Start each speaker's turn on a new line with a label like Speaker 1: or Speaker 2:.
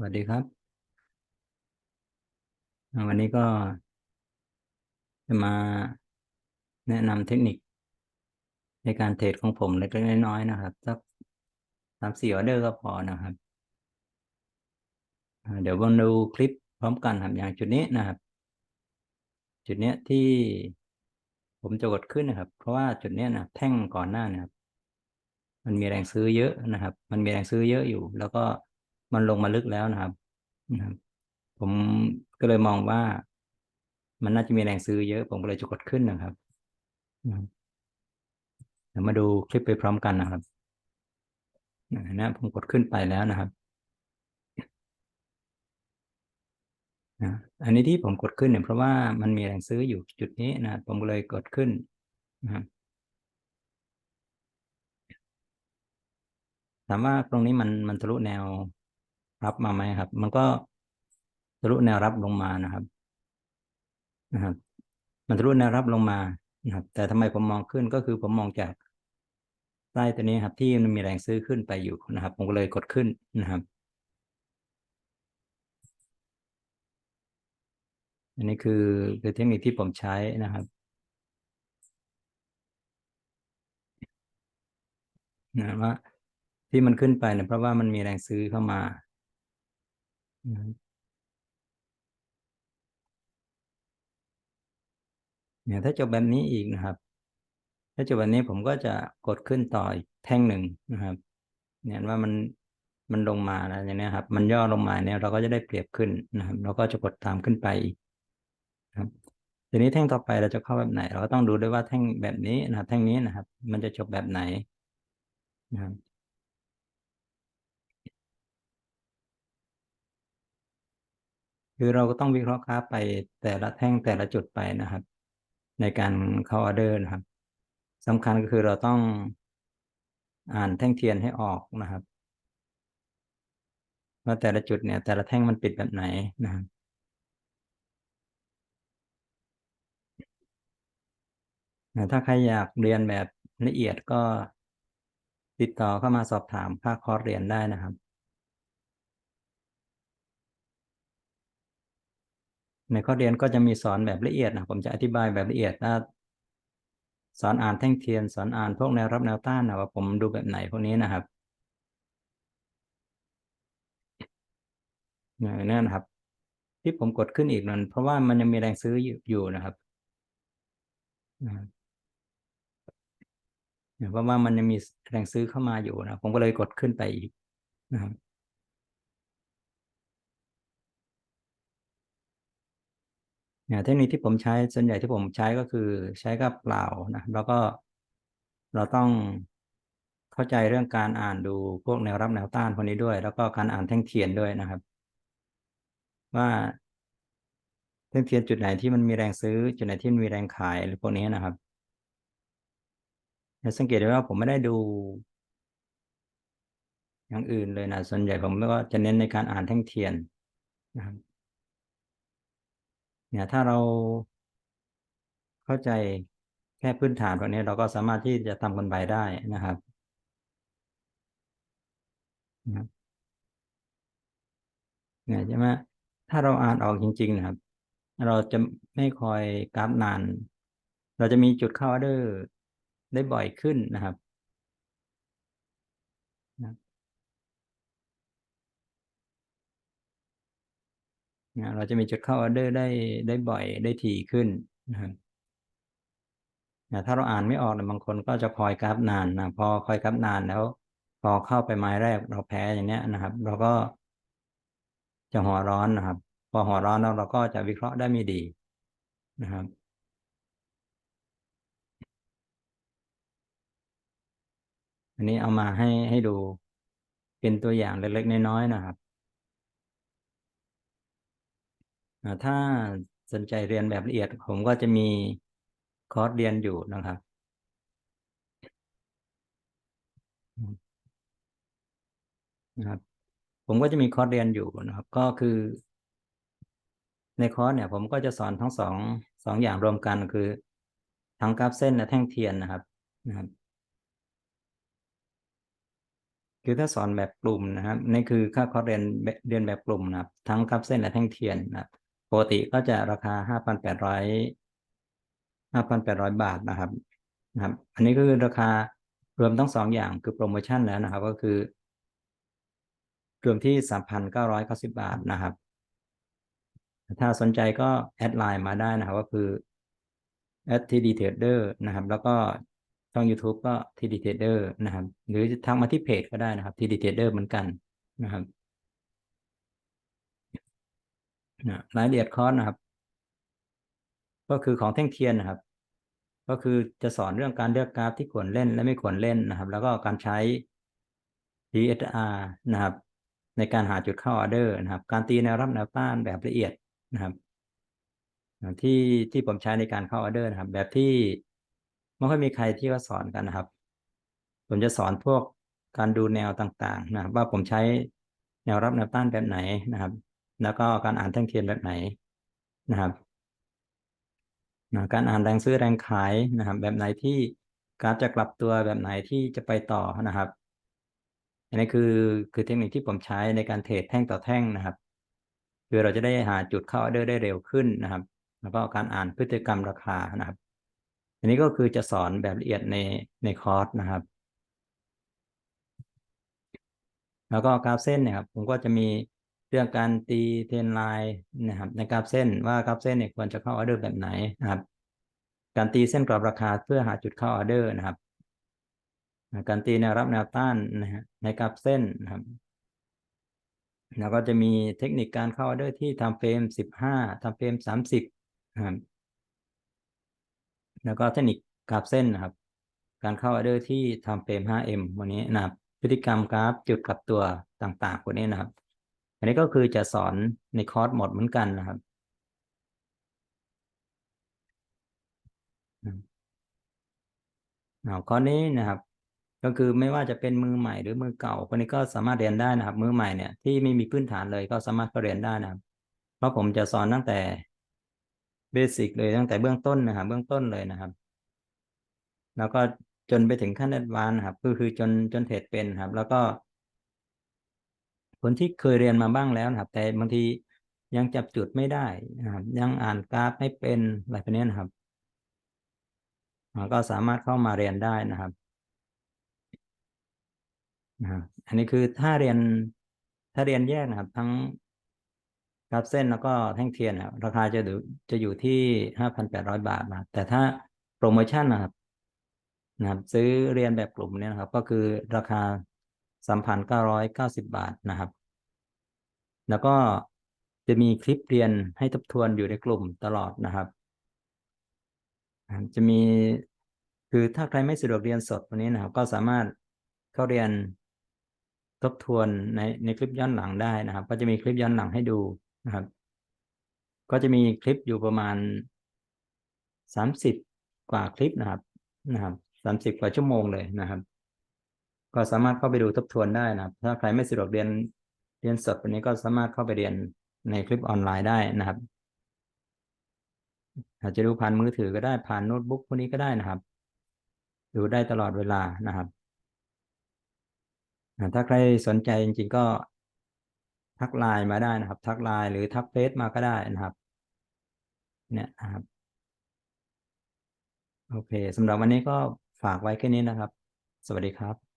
Speaker 1: สวัสดีครับ วันนี้ก็จะมาแนะนำเทคนิค ในการเทรดของผมเล็กๆน้อยๆนะครับสักสามสี่ออเดอร์ก็พอนะครับ เดี๋ยวมาดูคลิปพร้อมกันครับอย่างจุดนี้นะครับ จุดเนี้ยที่ผมจะกดขึ้นนะครับ เพราะว่าจุดเนี้ยนะแท่งก่อนหน้าเนะครับ มันมีแรงซื้อเยอะนะครับ มันมีแรงซื้อเยอะอยู่ แล้วก็ มันลงมาลึกแล้วนะครับนะครับ ผมก็เลยมองว่า มันน่าจะมีแรงซื้อเยอะ ผมก็เลยจะกดขึ้นนะครับนะเดี๋ยวมาดูคลิปไปพร้อมกันนะครับนะผมกดขึ้นไปแล้วนะครับนะอันนี้ที่ผมกดขึ้นเนี่ยเพราะว่ามันมีแรงซื้ออยู่จุดนี้นะผมก็เลยกดขึ้นนะครับถามว่าตรงนี้มันมันทะลุแนว รับมาไหมครับ มันก็ทะลุแนวรับลงมานะครับนะครับ มันทะลุแนวรับลงมานะครับ แต่ทำไมผมมองขึ้นก็คือผมมองจากใต้ตัวนี้ครับ ที่มันมีแรงซื้อขึ้นไปอยู่นะครับ ผมก็เลยกดขึ้นนะครับ อันนี้คือคือเทคนิคที่ผมใช้นะครับนะว่าที่มันขึ้นไปเนี่ยเพราะว่ามันมีแรงซื้อเข้ามา เนี่ยถ้าจบแบบนี้อีกนะครับ ถ้าจบแบบนี้ผมก็จะกดขึ้นต่ออีกแท่งหนึ่งนะครับ เนี่ยว่ามันมันลงมาแล้วอย่างนี้ครับ มันย่อลงมาเนี่ยเราก็จะได้เปรียบขึ้นนะครับ เราก็จะกดตามขึ้นไปครับทีนี้แท่งต่อไปเราจะเข้าแบบไหน เราก็ต้องดูด้วยว่าแท่งแบบนี้นะครับ แท่งนี้นะครับ มันจะจบแบบไหนนะครับ คือเราก็ต้องวิเคราะห์กราฟไปแต่ละแท่งแต่ละจุดไปนะครับ ในการเข้าออเดอร์นะครับสำคัญก็คือเราต้องอ่านแท่งเทียนให้ออกนะครับว่าแต่ละจุดเนี่ย แต่ละแท่งมันปิดแบบไหนนะครับถ้าใครอยากเรียนแบบละเอียดก็ติดต่อเข้ามาสอบถามค่าคอร์สเรียนได้นะครับ ในข้อเรียนก็จะมีสอนแบบละเอียดนะผมจะอธิบายแบบละเอียดถ้าสอนอ่านแท่งเทียน สอนอ่านพวกแนวรับแนวต้านนะว่าผมดูแบบไหนพวกนี้นะครับนี้นะครับ ที่ผมกดขึ้นอีกนั้นเพราะว่ามันยังมีแรงซื้ออยู่นะครับเพราะว่ามันยังมีแรงซื้อเข้ามาอยู่นะผมก็เลยกดขึ้นไปอีกนะครับ เนี่ยเทคนิคที่ผมใช้ส่วนใหญ่ที่ผมใช้ก็คือใช้กับเปล่านะแล้วก็เราต้องเข้าใจเรื่องการอ่านดูพวกแนวรับแนวต้านพวกนี้ด้วย แล้วก็การอ่านแท่งเทียนด้วยนะครับ ว่าแท่งเทียนจุดไหนที่มันมีแรงซื้อ จุดไหนที่มันมีแรงขายหรือพวกนี้นะครับสังเกตได้ว่าผมไม่ได้ดู อย่างอื่นเลยนะส่วนใหญ่ผมก็จะเน้นในการอ่านแท่งเทียนนะครับ เนี่ยถ้าเราเข้าใจแค่พื้นฐานตรงนี้เราก็สามารถที่จะทำกำไรได้นะครับเนี่ยใช่ไหมถ้าเราอ่านออกจริง ๆ นะครับ เราจะไม่คอยกราฟนาน เราจะมีจุดเข้าออเดอร์ได้บ่อยขึ้นนะครับ นะเราจะมีจุดเข้าออเดอร์ได้ได้บ่อยได้ถี่ขึ้นนะครับนะถ้าเราอ่านไม่ออกนะบางคนก็จะคอยกราฟนานนะพอคอยกราฟนานแล้ว พอเข้าไปไม้แรกเราแพ้อย่างเนี้ยนะครับ เราก็จะหัวร้อนนะครับ พอหัวร้อนแล้วเราก็จะวิเคราะห์ได้ไม่ดีนะครับอันนี้เอามาให้ให้ดูเป็นตัวอย่างเล็กๆน้อยๆนะครับ ถ้าสนใจเรียนแบบละเอียด ผมก็จะมีคอร์สเรียนอยู่นะครับ นะครับ ผมก็จะมีคอร์สเรียนอยู่นะครับ ก็คือ ในคอร์สเนี่ย ผมก็จะสอนทั้งสองสองอย่างรวมกันคือ ทั้งกราฟเส้นและแท่งเทียนนะครับนะครับ คือถ้าสอนแบบกลุ่มนะครับนี่คือค่าคอร์สเรียนเรียนแบบกลุ่มนะครับ ทั้งกับเส้นและแท่งเทียนนะครับ ปกติก็จะราคาห้าพันแปดร้อยห้าพันแปดร้อยบาทนะครับนะครับ อันนี้ก็คือราคารวมทั้งสองอย่างคือโปรโมชั่นแล้วนะครับ ก็คือ รวมที่สามพันเก้าร้อยเก้าสิบบาทนะครับ ถ้าสนใจก็แอดไลน์มาได้นะครับ ก็คือ td trader นะครับ แล้วก็ช่อง YouTube ก็ td trader นะครับ หรือทักมาที่เพจก็ได้นะครับ td trader เหมือนกันนะครับ นะรายละเอียดคอร์สนะครับ ก็คือของแท่งเทียนนะครับ ก็คือจะสอนเรื่องการเลือกกราฟที่ควรเล่นและไม่ควรเล่นนะครับ แล้วก็การใช้ DSR นะครับ ในการหาจุดเข้าออเดอร์นะครับ การตีแนวรับแนวต้านแบบละเอียดนะครับ ที่ที่ผมใช้ในการเข้าออเดอร์นะครับ แบบที่ไม่ค่อยมีใครที่ว่าสอนกันนะครับ ผมจะสอนพวกการดูแนวต่างๆ นะครับ ว่าผมใช้แนวรับแนวต้านแบบไหนนะครับ แล้วก็การอ่านแท่งเทียนแบบไหนนะครับนะการอ่านแรงซื้อแรงขายนะครับ แบบไหนที่การจะกลับตัวแบบไหนที่จะไปต่อนะครับ อันนี้คือคือเทคนิคที่ผมใช้ในการเทรดแท่งต่อแท่งนะครับ คือเราจะได้หาจุดเข้าออเดอร์ได้เร็วขึ้นนะครับ แล้วก็การอ่านพฤติกรรมราคานะครับ อันนี้ก็คือจะสอนแบบละเอียดในในคอร์สนะครับ แล้วก็กราฟเส้นเนี่ยครับผมก็จะมี เรื่องการตีเทรนไลน์นะครับในกราฟเส้นว่ากราฟเส้นเนี่ยควรจะเข้าออเดอร์แบบไหนนะครับ การตีเส้นกรอบราคาเพื่อหาจุดเข้าออเดอร์นะครับ การตีแนวรับแนวต้านนะฮะในกราฟเส้นนะครับแล้วก็จะมีเทคนิคการเข้าออเดอร์ที่ทำเฟรมสิบห้าทำเฟรมสามสิบนะครับแล้วก็เทคนิคกราฟเส้นนะครับ การเข้าออเดอร์ที่ทำเฟรม 5M วันนี้นะครับ พฤติกรรมกราฟจุดกลับตัวต่างๆพวกนี้นะครับ อันนี้ก็คือจะสอนในคอร์สหมดเหมือนกันนะครับเอาข้อนี้นะครับก็คือไม่ว่าจะเป็นมือใหม่หรือมือเก่าคนนี้ก็สามารถเรียนได้นะครับ มือใหม่เนี่ยที่ไม่มีพื้นฐานเลยก็สามารถเข้าเรียนได้นะครับ เพราะผมจะสอนตั้งแต่เบสิกเลยตั้งแต่เบื้องต้นนะครับเบื้องต้นเลยนะครับ แล้วก็จนไปถึงขั้นแอดวานซ์ครับก็คือจนจนเทรดเป็นครับ แล้วก็ คนที่เคยเรียนมาบ้างแล้วนะครับ แต่บางทียังจับจุดไม่ได้นะครับ ยังอ่านกราฟไม่เป็นอะไรแบบนี้นะครับก็สามารถเข้ามาเรียนได้นะครับนะอันนี้คือถ้าเรียนถ้าเรียนแยกนะครับ ทั้งกราฟเส้นแล้วก็แท่งเทียนนะราคาจะอยู่จะอยู่ที่ห้าพันแปดร้อยบาทนะแต่ถ้าโปรโมชั่นนะครับนะครับ ซื้อเรียนแบบกลุ่มเนี่ยนะครับ ก็คือราคา สามพันเก้าร้อยเก้าสิบาทนะครับ แล้วก็จะมีคลิปเรียนให้ทบทวนอยู่ในกลุ่มตลอดนะครับ จะมีคือถ้าใครไม่สะดวกเรียนสดวันนี้นะครับ ก็สามารถเข้าเรียนทบทวนในในคลิปย้อนหลังได้นะครับ ก็จะมีคลิปย้อนหลังให้ดูนะครับ ก็จะมีคลิปอยู่ประมาณสามสิบกว่าคลิปนะครับนะครับสากว่าชั่วโมงเลยนะครับ ก็สามารถเข้าไปดูทบทวนได้นะครับ ถ้าใครไม่สะดวกเรียนเรียนสดวันนี้ก็สามารถเข้าไปเรียนในคลิปออนไลน์ได้นะครับ อาจจะดูผ่านมือถือก็ได้ผ่านโน้ตบุ๊กพวกนี้ก็ได้นะครับดูได้ตลอดเวลานะครับ ถ้าใครสนใจจริงๆก็ทักไลน์มาได้นะครับ ทักไลน์หรือทักเฟซมาก็ได้นะครับ เนี่ยนะครับ โอเคสำหรับวันนี้ก็ฝากไว้แค่นี้นะครับ สวัสดีครับ